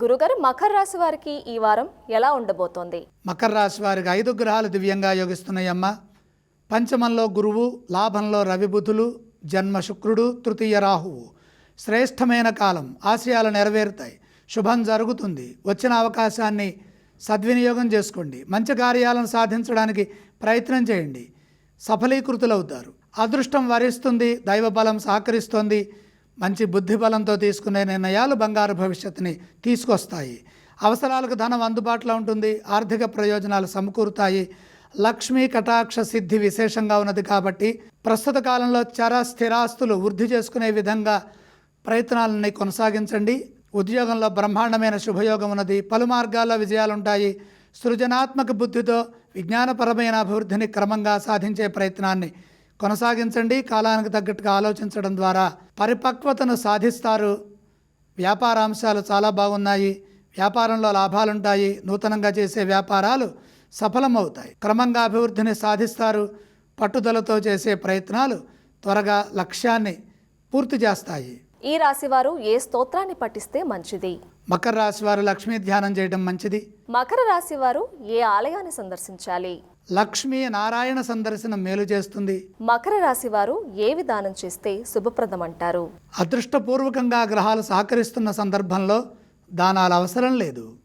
గురుగారు మకర రాశి వారికి ఈ వారం ఎలా ఉండబోతోంది? మకర రాశి వారికి ఐదు గ్రహాలు దివ్యంగా యోగిస్తున్నాయమ్మ. పంచమంలో గురువు లాభంలో రవిబుధులు జన్మ శుక్రుడు తృతీయ రాహువు. శ్రేష్టమైన కాలం ఆశయాలు నెరవేరుతాయి శుభం జరుగుతుంది. వచ్చిన అవకాశాన్ని సద్వినియోగం చేసుకోండి. మంచి కార్యాలను సాధించడానికి ప్రయత్నం చేయండి. సఫలీకృతులవుతారు. అదృష్టం వరిస్తుంది దైవ బలం సహకరిస్తోంది. మంచి బుద్ధి బలంతో తీసుకునే నిర్ణయాలు బంగారు భవిష్యత్తుని తీసుకొస్తాయి. అవసరాలకు ధనం అందుబాటులో ఉంటుంది ఆర్థిక ప్రయోజనాలు సమకూరుతాయి. లక్ష్మీ కటాక్ష సిద్ధి విశేషంగా ఉన్నది కాబట్టి ప్రస్తుత కాలంలో చర స్థిరాస్తులు వృద్ధి చేసుకునే విధంగా ప్రయత్నాలని కొనసాగించండి. ఉద్యోగంలో బ్రహ్మాండమైన శుభయోగం ఉన్నది పలు మార్గాల్లో విజయాలుంటాయి. సృజనాత్మక బుద్ధితో విజ్ఞానపరమైన అభివృద్ధిని క్రమంగా సాధించే ప్రయత్నాన్ని కొనసాగించండి. కాలానికి తగ్గట్టుగా ఆలోచించడం ద్వారా పరిపక్వతను సాధిస్తారు. వ్యాపారాంశాలు చాలా బాగున్నాయి. వ్యాపారంలో లాభాలుంటాయి. నూతనంగా చేసే వ్యాపారాలు సఫలమవుతాయి. క్రమంగా అభివృద్ధిని సాధిస్తారు. పట్టుదలతో చేసే ప్రయత్నాలు త్వరగా లక్ష్యాన్ని పూర్తి చేస్తాయి. ఈ రాశి వారు ఏ స్తోత్రాన్ని పఠిస్తే మంచిది? మకర రాశి వారు లక్ష్మీ ధ్యానం చేయడం మంచిది. మకర రాశి వారు ఏ ఆలయాన్ని సందర్శించాలి? లక్ష్మీ నారాయణ సందర్శనం మేలు చేస్తుంది. మకర రాశి వారు ఏ విధానం చేస్తే శుభప్రదం అంటారు అదృష్టపూర్వకంగా గ్రహాలు సహకరిస్తున్న సందర్భంలో దానాల అవసరం లేదు.